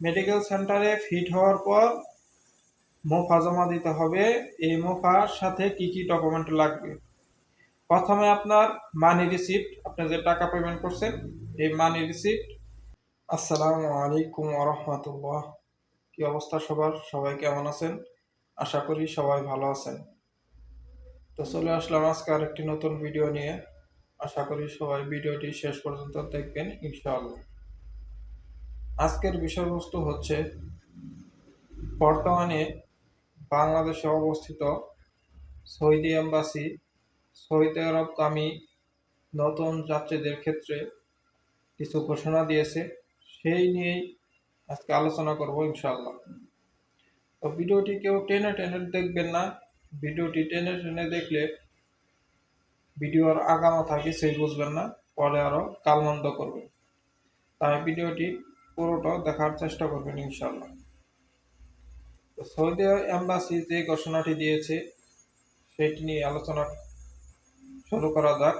Medical সেন্টারে fit হওয়ার পর মোফা জমা দিতে হবে। এই মোফার সাথে কি কি ডকুমেন্ট লাগবে? প্রথমে আপনার মানি রিসিপ্ট আপনি যে টাকা পেমেন্ট করছেন, এই মানি রিসিপ্ট আসসালামু আলাইকুম রহমতুল্লাহ কি অবস্থা সবার? সবাই কেমন আছেন? আশা করি সবাই ভালো আছেন। তো চলে আসলাম আজকে আরেকটি নতুন ভিডিও নিয়ে। আশা করি সবাই ভিডিওটি শেষ পর্যন্ত দেখবেন, ইনশাআল্লাহ। আজকের বিষয়বস্তু হচ্ছে বর্তমানে বাংলাদেশে অবস্থিত সৌদি এম্বাসি, সৌদি আরবগামী নতুন যাত্রীদের ক্ষেত্রে কিছু ঘোষণা দিয়েছে। সেই নিয়েই আজকে আলোচনা করব ইনশাআল্লাহ। তো ভিডিওটি কেউ টেনে টেনে দেখবেন না। ভিডিওটি টেনে টেনে দেখলে ভিডিওর আগামাথা কিছুই বুঝবেন না। পরে আরও কালমন্দ করবে তাই ভিডিওটি পুরোটা দেখার চেষ্টা করবেন ইনশাল্লাহ সৌদি এম্বাসি যে ঘোষণাটি দিয়েছে, সেটি নিয়ে আলোচনা শুরু করা যাক।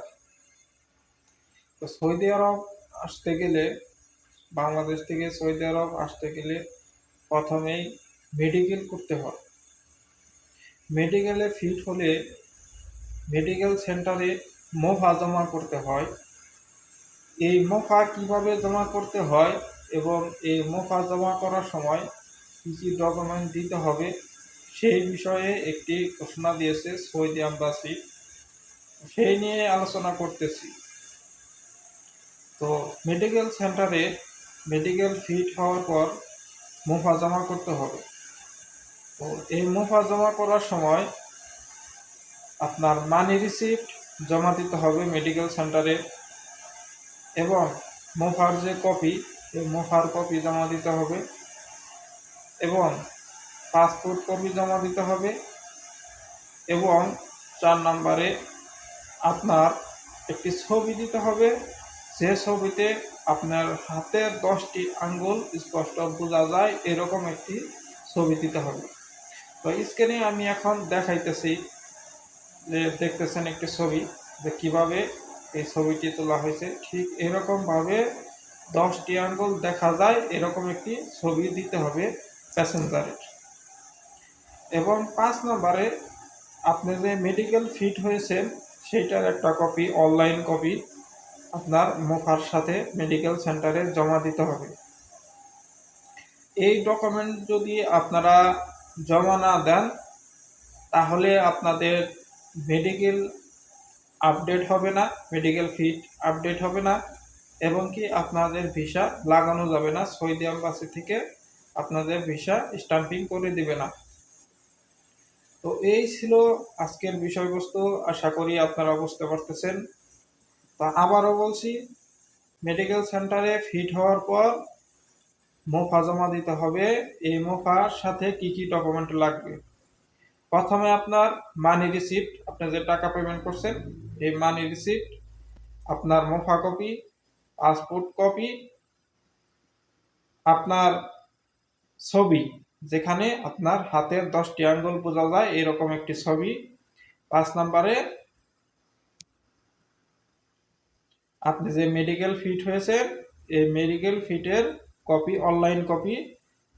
তো সৌদি আরব আসতে গেলে, বাংলাদেশ থেকে সৌদি আরব আসতে গেলে প্রথমেই মেডিকেল করতে হয়। মেডিকেলে ফিট হলে মেডিকেল সেন্টারে মোফা জমা করতে হয়। এই মোফা কীভাবে জমা করতে হয় এবং এই মোফা জমা করার সময় কী কী ডকুমেন্ট দিতে হবে, সেই বিষয়ে একটি ঘোষণা দিয়েছে সৌদি আম্বাসি সেই নিয়ে আলোচনা করতেছি। তো মেডিকেল সেন্টারে মেডিকেল ফিট হওয়ার পর মুফা জমা করতে হবে। তো এই মুফা জমা করার সময় আপনার মানি রিসিপ্ট জমা দিতে হবে মেডিকেল সেন্টারে এবং মুফার যে কপি এই মুফার কপি জমা দিতে হবে এবং পাসপোর্ট কপি জমা দিতে হবে এবং চার নম্বরে আপনার একটি ছবি দিতে হবে। যে ছবিতে আপনার হাতের দশটি আঙ্গুল স্পষ্ট বোঝা যায়, এরকম একটি ছবি দিতে হবে। তো স্ক্রিনে আমি এখন দেখাইতেছি যে দেখতেছেন একটি ছবি যে কীভাবে এই ছবিটি তোলা হয়েছে। ঠিক এরকমভাবে দশটি আঙ্গুল দেখা যায়, এরকম একটি ছবি দিতে হবে প্যাসেঞ্জারের। এবং পাঁচ নম্বরে আপনি যে মেডিকেল ফিট হয়েছেন, সেইটার একটা কপি অনলাইন কপি আপনার মুখার সাথে মেডিকেল সেন্টারে জমা দিতে হবে। এই ডকুমেন্ট যদি আপনারা জমা না দেন, তাহলে আপনাদের মেডিকেল আপডেট হবে না মেডিকেল ফিট আপডেট হবে না। এবং কি আপনাদের ভিসা লাগানো যাবে না। সৌদি আম্বাসি থেকে আপনাদের ভিসা স্টাম্পিং করে দিবে না। তো এই ছিল আজকের বিষয়বস্তু। আশা করি আপনারা বুঝতে পারতেছেন। তা আবারও বলছি মেডিকেল সেন্টারে ফিট হওয়ার পর মোফা জমা দিতে হবে। এই মোফার সাথে কি কি ডকুমেন্ট লাগবে? প্রথমে আপনার মানি রিসিপ্ট আপনি যে টাকা পেমেন্ট করছেন, এই মানি রিসিপ্ট আপনার মোফা কপি পাসপোর্ট কপি, আপনার ছবি, যেখানে আপনার হাতের দশটি আঙ্গুল বোঝা যায়, এরকম একটি ছবি। পাঁচ নম্বরে, আপনি যে মেডিকেল ফিট হয়েছে এই মেডিকেল ফিটের কপি অনলাইন কপি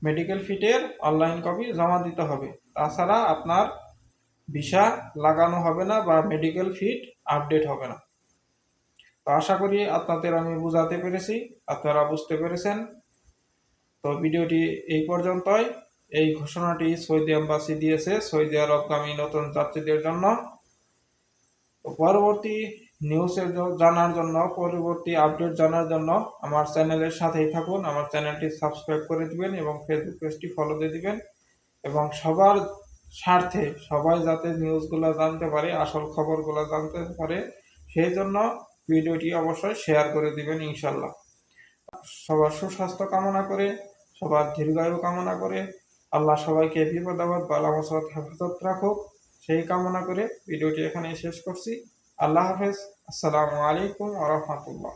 মেডিকেল ফিটের অনলাইন কপি জমা দিতে হবে। তাছাড়া আপনার ভিসা লাগানো হবে না বা মেডিকেল ফিট আপডেট হবে না। তো আশা করি আপনাদের আমি বুঝাতে পেরেছি, আপনারা বুঝতে পেরেছেন। তো ভিডিওটি এই পর্যন্তই। এই ঘোষণাটি সৌদি এম্বাসি দিয়েছে, সৌদি আরবগামী নতুন যাত্রীদের জন্য। তো পরবর্তী নিউজের জানার জন্য, পরবর্তী আপডেট জানার জন্য আমার চ্যানেলের সাথেই থাকুন। আমার চ্যানেলটি সাবস্ক্রাইব করে দিবেন এবং ফেসবুক পেজটি ফলো দিয়ে দিবেন এবং সবার স্বার্থে সবাই যাতে নিউজগুলো জানতে পারে, আসল খবরগুলো জানতে পারে, সেই জন্য ভিডিওটি অবশ্যই শেয়ার করে দিবেন, ইনশাল্লাহ। সবার সুস্বাস্থ্য কামনা করে, সবার দীর্ঘায়ু কামনা করে, আল্লাহ সবাইকে বিপদ, আপদ, বালা মশলাত হেফাজত রাখুক, সেই কামনা করে ভিডিওটি এখানে শেষ করছি। আল্লাহ হাফেজ। আসসালামু আলাইকুম আ রহমতুল্লাহ।